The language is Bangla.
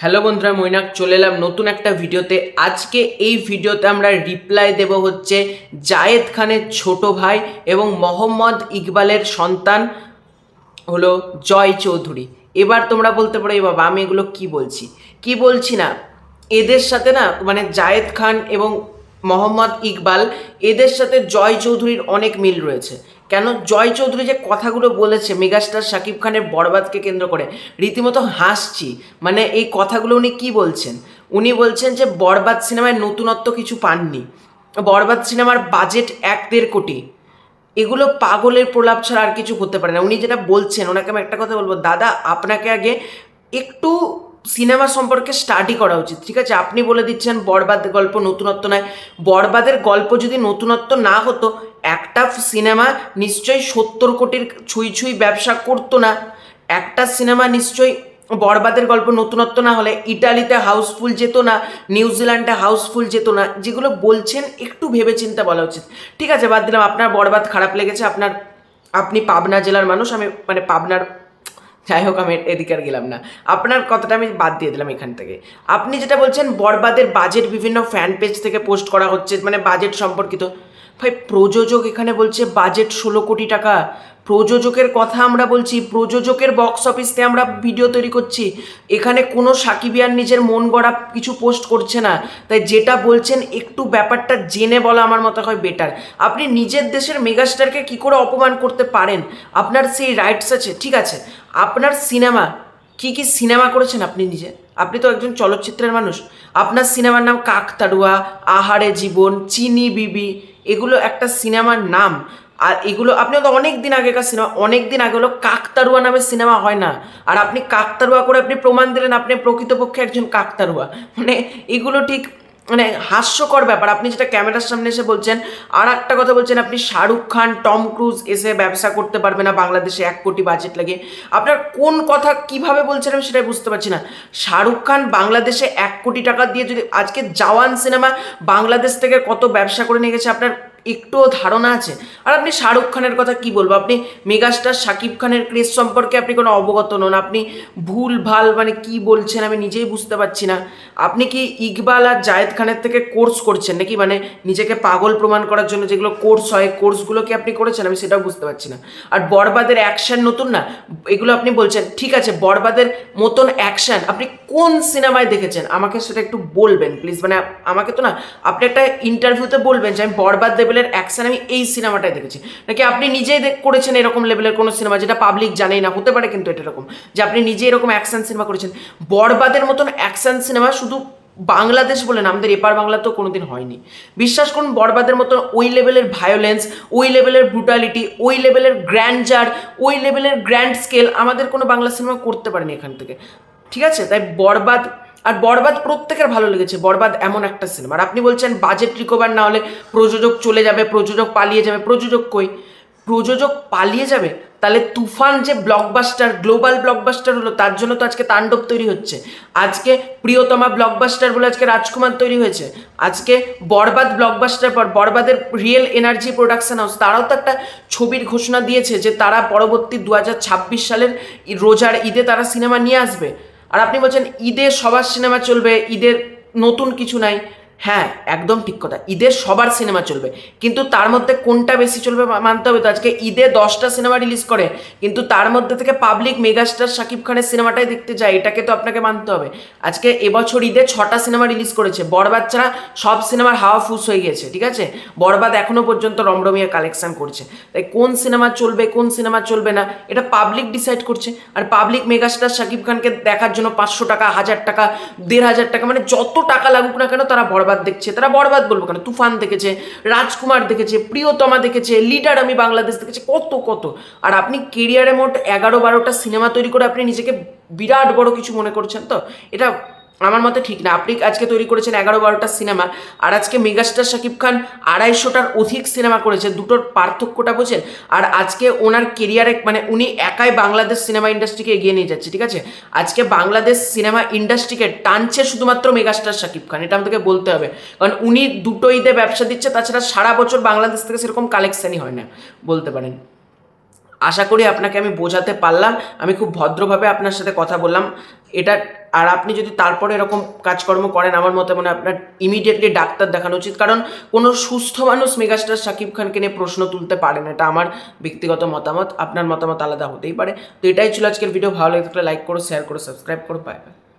হ্যালো বন্ধুরা মৈনাক, চলে এলাম নতুন একটা ভিডিওতে। আজকে এই ভিডিওতে আমরা রিপ্লাই দেব হচ্ছে জায়েদ খানের ছোট ভাই এবং মোহাম্মদ ইকবালের সন্তান হলো জয় চৌধুরী। এবার তোমরা বলতে পারো, "এ বাবা, আমি এগুলো কি বলছি? কি বলছি না? এদের সাথে না মানে জায়েদ খান এবং মোহাম্মদ ইকবাল, এদের সাথে জয় চৌধুরীর অনেক মিল রয়েছে। কেন জয় চৌধুরী যে কথাগুলো বলেছে, মেগাস্টার শাকিব খানের বরবাদকে কেন্দ্র করে, রীতিমতো হাসছি। মানে এই কথাগুলো উনি কি বলছেন? উনি বলছেন যে বরবাদ সিনেমায় নতুনত্ব কিছু পাননি। বরবাদ সিনেমার বাজেট এক দেড় কোটি। এগুলো পাগলের প্রলাপ ছাড়া আর কিছু হতে পারে না। উনি যেটা বলছেন, ওনাকে আমি একটা কথা বলব, দাদা, আপনাকে আগে একটু সিনেমা সম্পর্কে স্টাডি করা উচিত, ঠিক আছে? আপনি বলে দিচ্ছেন বরবাদ গল্প নতুনত্ব নয়। বরবাদের গল্প যদি নতুনত্ব না হতো একটা সিনেমা নিশ্চয়ই সত্তর কোটির ছুঁই ছুঁই ব্যবসা করতো না। একটা সিনেমা নিশ্চয়ই বরবাদের গল্প নতুনত্ব না হলে ইটালিতে হাউসফুল যেত না, নিউজিল্যান্ডে হাউসফুল যেত না, যেগুলো বলছেন একটু ভেবে চিন্তা বলা উচিত। ঠিক আছে, বাদ দিলাম, আপনার বরবাদ খারাপ লেগেছে, আপনার, আপনি পাবনা জেলার মানুষ, আমি মানে পাবনার, যাই হোক, আমি এদিকে আর গেলাম না। আপনার কথাটা আমি বাদ দিয়ে দিলাম এখান থেকে। আপনি যেটা বলছেন, বরবাদের বাজেট বিভিন্ন ফ্যান পেজ থেকে পোস্ট করা হচ্ছে মানে বাজেট সম্পর্কিত। ভাই, প্রযোজক এখানে বলছে বাজেট ষোলো কোটি টাকা। প্রযোজকের কথা আমরা বলছি, প্রযোজকের বক্স অফিসতে আমরা ভিডিও তৈরি করছি। এখানে কোনো সাকিবিয়ার নিজের মন গড়া কিছু পোস্ট করছে না। তাই যেটা বলছেন, একটু ব্যাপারটা জেনে বলা আমার মতো হয় বেটার আপনি নিজের দেশের মেগাস্টারকে কি করে অপমান করতে পারেন? আপনার সেই রাইটস আছে, ঠিক আছে। আপনার সিনেমা কি কি সিনেমা করেছেন আপনি নিজে? আপনি তো একজন চলচ্চিত্রের মানুষ। আপনার সিনেমার নাম কাকতাড়ুয়া আহারে জীবন, চিনি বিবি, এগুলো একটা সিনেমার নাম। আর এগুলো, আপনি তো অনেক দিন আগেকার সিনেমা অনেক দিন আগে হলো কাকতারুয়া নামে সিনেমা হয় না। আর আপনি কাকতারুয়া করে আপনি প্রমাণ দিলেন, আপনি প্রকৃতপক্ষে একজন কাকতারুয়া মানে এগুলো ঠিক মানে হাস্যকর ব্যাপার। আপনি যেটা ক্যামেরার সামনে এসে বলছেন আর একটা কথা বলছেন, আপনি শাহরুখ খান, টম ক্রুজ এসে ব্যবসা করতে পারবে না বাংলাদেশে এক কোটি বাজেট লাগে আপনার কোন কথা কীভাবে বলছেন আমি সেটাই বুঝতে পারছি না। শাহরুখ খান বাংলাদেশে এক কোটি টাকা দিয়ে যদি আজকে জওয়ান সিনেমা বাংলাদেশ থেকে কত ব্যবসা করে নিয়ে গেছে, আপনার একটুও ধারণা আছে? আর আপনি শাহরুখ খানের কথা কি বলব? আপনি মেগাস্টার শাকিব খানের ক্রেজ সম্পর্কে আপনি কোনো অবগত নন। আপনি ভুল, ভালো মানে কি বলছেন আমি নিজেই বুঝতে পারছি না। আপনি কি ইকবাল আর জায়েদ খানের থেকে কোর্স করছেন নাকি? মানে নিজেকে পাগল প্রমাণ করার জন্য যেগুলো কোর্স হয় কোর্সগুলো কি আপনি করেছেন? আমি সেটাও বুঝতে পারছি না। আর বরবাদের অ্যাকশন নতুন না? এগুলো আপনি বলছেন, ঠিক আছে, বরবাদের মতন অ্যাকশন আপনি কোন সিনেমায় দেখেছেন? আমাকে সেটা একটু বলবেন প্লিজ মানে আমাকে তো না, আপনি একটা ইন্টারভিউতে বলবেন যে আমি বরবাদ লেভেলের অ্যাকশন আমি এই সিনেমাটাই দেখেছি। নাকি আপনি নিজেই করেছেন এরকম লেভেলের কোনো সিনেমা যেটা পাবলিক জানেই না, হতে পারে কিন্তু এটা এরকম। যে আপনি নিজে এরকম অ্যাকশন সিনেমা করেছেন। বরবাদের মতন অ্যাকশন সিনেমা শুধু বাংলাদেশ বলে না, আমাদের এপার বাংলা তো কোনোদিন হয়নি। বিশ্বাস করুন, বরবাদের মতো ওই লেভেলের ভায়োলেন্স ওই লেভেলের ব্রুটালিটি ওই লেভেলের গ্র্যান্ডজার ওই লেভেলের গ্র্যান্ড স্কেল আমাদের কোনো বাংলা সিনেমা করতে পারেনি এখান থেকে। ঠিক আছে? তাই বরবাদ আর বরবাদ প্রত্যেকের ভালো লেগেছে, বরবাদ এমন একটা সিনেমা আর আপনি বলছেন বাজেট রিকভার না হলে প্রযোজক চলে যাবে, প্রযোজক পালিয়ে যাবে, প্রযোজক কই? প্রযোজক পালিয়ে যাবে? তাহলে তুফান যে ব্লকবাস্টার গ্লোবাল ব্লকবাস্টার হলো, তার জন্য তো আজকে তাণ্ডব তৈরি হচ্ছে। আজকে প্রিয়তমা ব্লকবাস্টার বলে আজকে রাজকুমার তৈরি হয়েছে। আজকে বরবাদ ব্লকবাস্টার পর বরবাদের রিয়েল এনার্জি প্রোডাকশন হাউস তারাও তো একটা ছবির ঘোষণা দিয়েছে যে তারা পরবর্তী দু হাজার ছাব্বিশ সালের রোজার ঈদে তারা সিনেমা নিয়ে আসবে। আর আপনি বলছেন ঈদে সবার সিনেমা চলবে ঈদের নতুন কিছু নাই। হ্যাঁ একদম ঠিক কথা। ঈদে সবার সিনেমা চলবে। কিন্তু তার মধ্যে কোনটা বেশি চলবে মানতে হবে তো? আজকে ঈদে দশটা সিনেমা রিলিজ করে। কিন্তু তার মধ্যে থেকে পাবলিক মেগাস্টার শাকিব খানের সিনেমাটাই দেখতে যায়। এটাকে তো আপনাকে মানতে হবে। আজকে এবছর ঈদে ছটা সিনেমা রিলিজ করেছে। বরবাদ সব সিনেমার হাওয়া ফুস হয়ে গেছে ঠিক আছে? বরবাদ এখনও পর্যন্ত রমরমিয়া কালেকশন করছে। তাই কোন সিনেমা চলবে, কোন সিনেমা চলবে না, এটা পাবলিক ডিসাইড করছে। আর পাবলিক মেগাস্টার শাকিব খানকে দেখার জন্য পাঁচশো টাকা, হাজার টাকা, দেড় হাজার টাকা মানে যত টাকা লাগুক না কেন তারা বরবাদ দেখছে, তারা বরবাদ বলব কেন? তুফান দেখেছে, রাজকুমার দেখেছে, প্রিয়তমা দেখেছে লিডার আমি বাংলাদেশ দেখেছি, কত কত। আর আপনি কেরিয়ারে মোট এগারো বারোটা সিনেমা তৈরি করে আপনি নিজেকে বিরাট বড় কিছু মনে করছেন তো? এটা আমার মতে ঠিক না। আপনি আজকে তৈরি করেছেন এগারো বারোটা সিনেমা, আর আজকে মেগাস্টার শাকিব খান আড়াইশোটার অধিক সিনেমা করেছে দুটোর পার্থক্যটা বোঝেন? আর আজকে ওনার কেরিয়ারে মানে উনি একাই বাংলাদেশ সিনেমা ইন্ডাস্ট্রিকে এগিয়ে নিয়ে যাচ্ছে, ঠিক আছে? আজকে বাংলাদেশ সিনেমা ইন্ডাস্ট্রিকে টানছে শুধুমাত্র মেগাস্টার শাকিব খান, এটা আমাদেরকে বলতে হবে। কারণ উনি দুটো ঈদে ব্যবসা দিচ্ছে, তাছাড়া সারা বছর বাংলাদেশ থেকে সেরকম কালেকশনই হয় না, বলতে পারেন। আশা করি আপনাকে আমি বোঝাতে পারলাম। আমি খুব ভদ্রভাবে আপনার সাথে কথা বললাম। এটা, আর আপনি যদি তারপরে এরকম কাজকর্ম করেন, আমার মতে মনে আপনার ইমিডিয়েটলি ডাক্তার দেখানো উচিত। কারণ কোনো সুস্থ মানুষ মেগাস্টার শাকিব খানকে নিয়ে প্রশ্ন তুলতে পারেন এটা আমার ব্যক্তিগত মতামত। আপনার মতামত আলাদা হতেই পারে। তো এটাই ছিল আজকের ভিডিও। ভালো লাগে লাইক করো শেয়ার করো সাবস্ক্রাইব করো। Bye bye